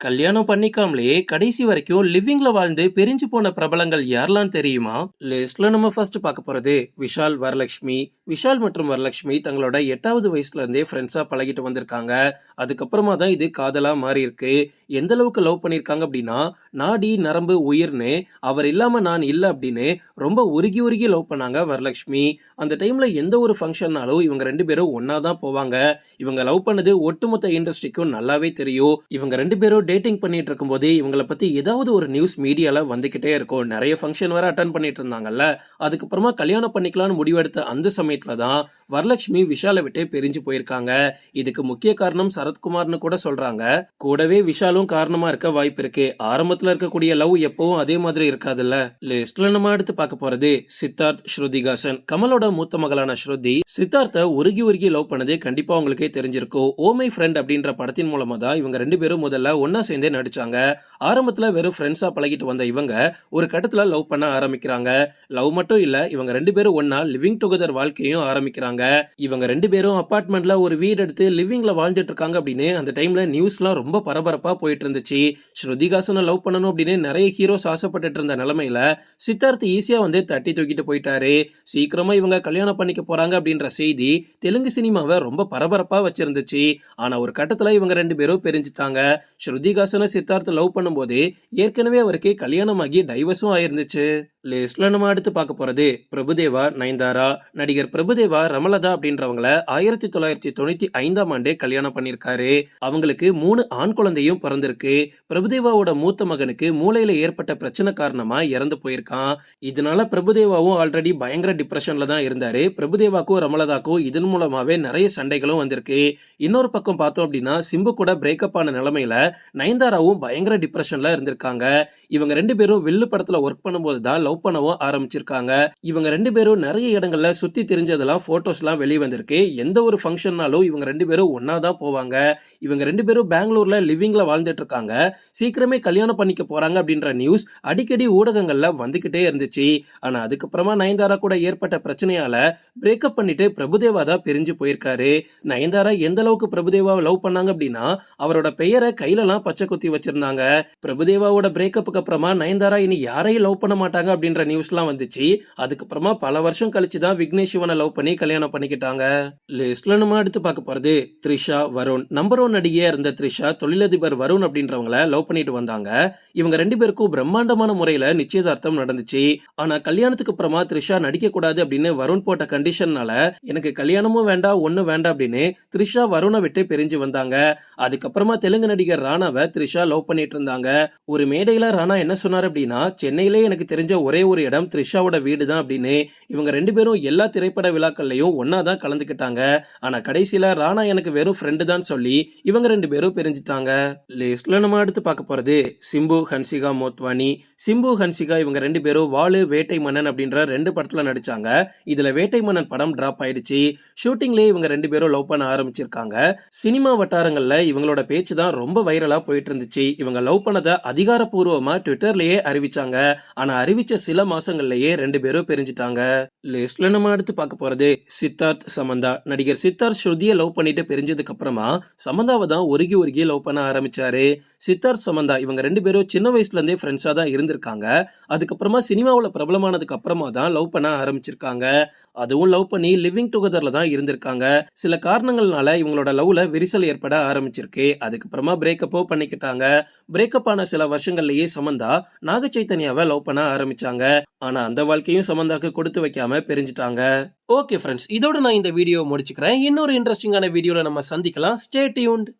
கல்யாணம் பண்ணிக்காமலே கடைசி வரைக்கும் லிவிங்ல வாழ்ந்து பிரிஞ்சு போன பிரபலங்கள் யாரெல்லாம் தெரியுமா? லிஸ்ட்ல நம்ம ஃபர்ஸ்ட் பார்க்க போறது விஷால் வரலட்சுமி. விஷால் மற்றும் வரலட்சுமி தங்களோட எட்டாவது வயசுல இருந்தே ஃப்ரெண்ட்ஸா பழகிட்டு வந்திருக்காங்க. அதுக்கப்புறமா தான் இது காதலா மாறி இருக்கு. எந்த அளவுக்கு லவ் பண்ணியிருக்காங்க அப்படின்னா நாடி நரம்பு உயிர்னு அவர் இல்லாம நான் இல்லை அப்படின்னு ரொம்ப உருகி உருகி லவ் பண்ணாங்க வரலட்சுமி. அந்த டைம்ல எந்த ஒரு ஃபங்க்ஷன்னாலும் இவங்க ரெண்டு பேரும் ஒன்னா தான் போவாங்க. இவங்க லவ் பண்ணது ஒட்டுமொத்த இண்டஸ்ட்ரிக்கும் நல்லாவே தெரியும். இவங்க ரெண்டு பேரும் டேட்டிங் பண்ணிட்டு இருக்கும்போது இவங்கள பற்றி ஏதாவது ஒரு நியூஸ் மீடியாவில் வந்துக்கிட்டே இருக்கும். நிறைய ஃபங்க்ஷன் வேறு அட்டன் பண்ணிட்டு இருந்தாங்கல்ல அதுக்கப்புறமா கல்யாணம் பண்ணிக்கலாம்னு முடிவெடுத்த அந்த சமயத்தில் தான் வரலட்சுமி விஷாலை விட்டு பிரிஞ்சு போயிருக்காங்க. இதுக்கு முக்கிய காரணம் சரத்குமார்னு கூட சொல்றாங்க. கூடவே விஷாலும் காரணமாக இருக்க வாய்ப்பு இருக்கு. ஆரம்பத்தில் இருக்கக்கூடிய லவ் எப்பவும் அதே மாதிரி இருக்காதுல்ல. லிஸ்ட்ல நம்ம எடுத்து பார்க்க போறது சித்தார்த் ஸ்ருதிகாசன் கமலோட மூத்த மகளான ஸ்ருதி சித்தார்த்த உருகி உருகி லவ் பண்ணது கண்டிப்பாக உங்களுக்கே தெரிஞ்சிருக்கும். ஓ மை ஃப்ரெண்ட் அப்படின்ற படத்தின் மூலமாக தான் இவங்க ரெண்டு பேரும் முதல்ல ஒன்னா சேர்ந்தே நடிச்சாங்க. ஆரம்பத்துல வெறும் ஃப்ரெண்ட்ஸா பழகிட்டு வந்த இவங்க ஒரு கட்டத்துல லவ் பண்ண ஆரம்பிக்கிறாங்க. லவ் மட்டும் இல்ல இவங்க ரெண்டு பேரும் ஒன்னா லிவிங் டுகெதர் வாழ்க்கையும் ஆரம்பிக்கிறாங்க. இவங்க ரெண்டு பேரும் அபார்ட்மெண்ட்ல ஒரு வீடு எடுத்து லிவிங்ல வாழ்ந்துட்டு இருக்காங்க அப்படின்னு அந்த டைம்ல நியூஸ்லாம் ரொம்ப பரபரப்பா போயிட்டு இருந்துச்சு. ஸ்ருதிகாசனை லவ் பண்ணணும் அப்படின்னு நிறைய ஹீரோஸ் ஆசைப்பட்டுட்டு இருந்த நிலமையில சித்தார்த் ஈஸியா வந்து தட்டி தூக்கிட்டு போயிட்டாரு. சீக்கிரமா இவங்க கல்யாணம் பண்ணிக்க போறாங்க அப்படின்ற செய்தி தெலுங்கு சினிமாவை ரொம்ப பரபரப்பா வச்சிருந்துச்சு. ஆனா ஒரு கட்டத்துல இவங்க ரெண்டு பேரும் பிரிஞ்சுட்டாங்க. ஸ்ருதிகாசனை சித்தார்த் லவ் பண்ணும்போதே ஏற்கனவே அவருக்கு கல்யாணமாகி டைவர்ஸும் ஆயிருந்துச்சு. லிஸ்ட்ல நம்ம அடுத்து பார்க்க போறது பிரபுதேவா நயன்தாரா. நடிகர் பிரபுதேவா ரமலதா அப்படின்றவங்கள ஆயிரத்தி தொள்ளாயிரத்தி தொண்ணூத்தி ஐந்தாம் ஆண்டே கல்யாணம் பண்ணியிருக்காரு. அவங்களுக்கு மூணு ஆண் குழந்தையும் பிறந்திருக்கு. பிரபுதேவாவோட மூத்த மகனுக்கு மூளையில ஏற்பட்ட பிரச்சனை காரணமா இறந்து போயிருக்கான். இதனால பிரபுதேவாவும் ஆல்ரெடி பயங்கர டிப்ரெஷன்ல தான் இருந்தாரு. பிரபுதேவாக்கும் ரமலதாக்கும் இதன் மூலமாவே நிறைய சண்டைகளும் வந்திருக்கு. இன்னொரு பக்கம் பார்த்தோம் அப்படின்னா சிம்பு கூட பிரேக்கப் ஆன நிலைமையில நயன்தாராவும் பயங்கர டிப்ரெஷன்ல இருந்திருக்காங்க. இவங்க ரெண்டு பேரும் வில்லு படத்துல ஒர்க் பண்ணும்போது தான் லவ் பண்ணவும் ஆரம்பிச்சிருக்காங்க. இவங்க ரெண்டு பேரும் நிறைய இடங்கள்ல சுத்தி தெரிஞ்சதெல்லாம் போட்டோஸ்லாம் வெளியே வந்திருக்கு. எந்த ஒரு ஃபங்க்ஷன்னாலும் இவங்க ரெண்டு பேரும் ஒன்னா தான் போவாங்க. இவங்க ரெண்டு பேரும் பெங்களூர்ல லிவிங்ல வாழ்ந்துட்டு இருக்காங்க. சீக்கிரமே கல்யாணம் பண்ணிக்க போறாங்க அப்படின்ற நியூஸ் அடிக்கடி ஊடகங்கள்ல வந்துகிட்டே இருந்துச்சு. ஆனா அதுக்கப்புறமா நயன்தாரா கூட ஏற்பட்ட பிரச்சனையால பிரேக்கப் பண்ணிட்டு பிரபுதேவா தான் பிரிஞ்சு போயிருக்காரு. நயன்தாரா எந்த அளவுக்கு பிரபுதேவாவை லவ் பண்ணாங்க அப்படின்னா அவரோட பெயரை கையிலலாம் பச்சை குத்தி வச்சிருந்தாங்க. பிரபுதேவாவோட பிரேக்கப்புக்கு அப்புறமா நயன்தாரா இனி யாரையும் லவ் பண்ண மாட்டாங்க அப்படின்ற நியூஸ்லாம் வந்துச்சு. அதுக்கப்புறமா பல வருஷம் கழிச்சு தான் விக்னேஷ் சிவனை லவ் பண்ணி கல்யாணம் பண்ணிக்கிட்டாங்க. லிஸ்ட்ல நம்ம எடுத்து பார்க்க போறது த்ரிஷா வருண். நம்பர் ஒன் நடிகையா இருந்த த்ரிஷா தொழிலதிபர் வருண் அப்படின்றவங்கள லவ் பண்ணிட்டு வந்தாங்க. இவங்க ரெண்டு பேருக்கும் பிரம்மாண்டமான முறையில நிச்சயதார்த்தம் நடந்துச்சு. ஆனா கல்யாணத்துக்கு அப்புறமா த்ரிஷா நடிக்க கூடாது அப்படின்னு வருண் போட்ட கண்டிஷன்னால எனக்கு கல்யாணமும் வேண்டாம் ஒண்ணும் வேண்டாம் அப்படின்னு த்ரிஷா வருணை விட்டு பிரிஞ்சு வந்தாங்க. அதுக்கப்புறமா தெலுங்கு நடிகர் ராணாவை த்ரிஷா லவ் பண்ணிட்டு இருந்தாங்க. ஒரு மேடையில ராணா என்ன சொன்னார் அப்படின்னா சென்னையிலே எனக்கு தெரிஞ்ச ஒரே ஒரு இடம் த்ரிஷாவோட வீடு தான் அப்படின்னு இவங்க ரெண்டு பேரும் எல்லா திரைப்பட விழாக்கள்லையும் ஒன்னா தான் கலந்துக்கிட்டாங்க. ஆனா கடைசியில ராணா எனக்கு வெறும் ஃப்ரெண்டு தான் சொல்லி இவங்க ரெண்டு பேரும் பிரிஞ்சுட்டாங்க. லிஸ்ட்ல நம்ம அடுத்து பார்க்க போறது சிம்பு ஹன்சிகா மோத்வானி. சிம்பு ஹன்சிகா இவங்க ரெண்டு பேரும் வாலு வேட்டை மன்னன் அப்படின்ற ரெண்டு படத்துல நடிச்சாங்க. இதுல வேட்டை மன்னன் படம் டிராப் ஆயிடுச்சு. ஷூட்டிங்லேயே இவங்க ரெண்டு பேரும் லவ் பண்ண ஆரம்பிச்சிருக்காங்க. சினிமா வட்டாரங்கள்ல இவங்களோட பேச்சு தான் ரொம்ப வைரலா போயிட்டு இருந்துச்சு. இவங்க லவ் பண்ணதை அதிகாரப்பூர்வமா ட்விட்டர்லயே அறிவிச்சாங்க. ஆனா அறிவிச்ச சில மாசங்கள்லயே ரெண்டு பேரும் பிரிஞ்சுட்டாங்க. லிஸ்ட்ல நம்ம அடுத்து பார்க்க போறது சித்தார்த் சமந்தா. நடிகர் சித்தார்த் ஸ்ருதியை லவ் பண்ணிட்டு பிரிஞ்சதுக்கு அப்புறமா சமந்தாவை தான் ஒருகி ஒருகி லவ் பண்ண ஆரம்பிச்சாரு. சித்தார்த் சமந்தா இவங்க ரெண்டு பேரும் சின்ன வயசுல இருந்தே ஃப்ரெண்ட்ஸா தான் இருந்திருக்காங்க. அதுக்கப்புறமா சினிமாவில் பிரபலமானதுக்கு அப்புறமா தான் லவ் பண்ண ஆரம்பிச்சிருக்காங்க. அதுவும் லவ் பண்ணி லிவிங் டுகெதர்ல தான் இருந்திருக்காங்க. சில காரணங்கள்னால இவங்களோட லவ்ல விரிசல் ஏற்பட ஆரம்பிச்சிருக்கு. அதுக்கப்புறமா பிரேக்கப்போ பண்ணிக்கிட்டாங்க. பிரேக்கப் ஆன சில வருஷங்கள்லயே சமந்தா நாக சைத்தன்யாவை லவ் பண்ண ஆரம்பிச்சாங்க ஆனா அந்த வாழ்க்கையும் சமந்தாக்கு கொடுத்து வைக்காம பிரிஞ்சுட்டாங்க. ஓகே ஃப்ரெண்ட்ஸ் இதோட நான் இந்த வீடியோ முடிச்சுக்கிறேன். இன்னொரு இன்ட்ரெஸ்டிங்கான வீடியோவில் நம்ம சந்திக்கலாம். Stay tuned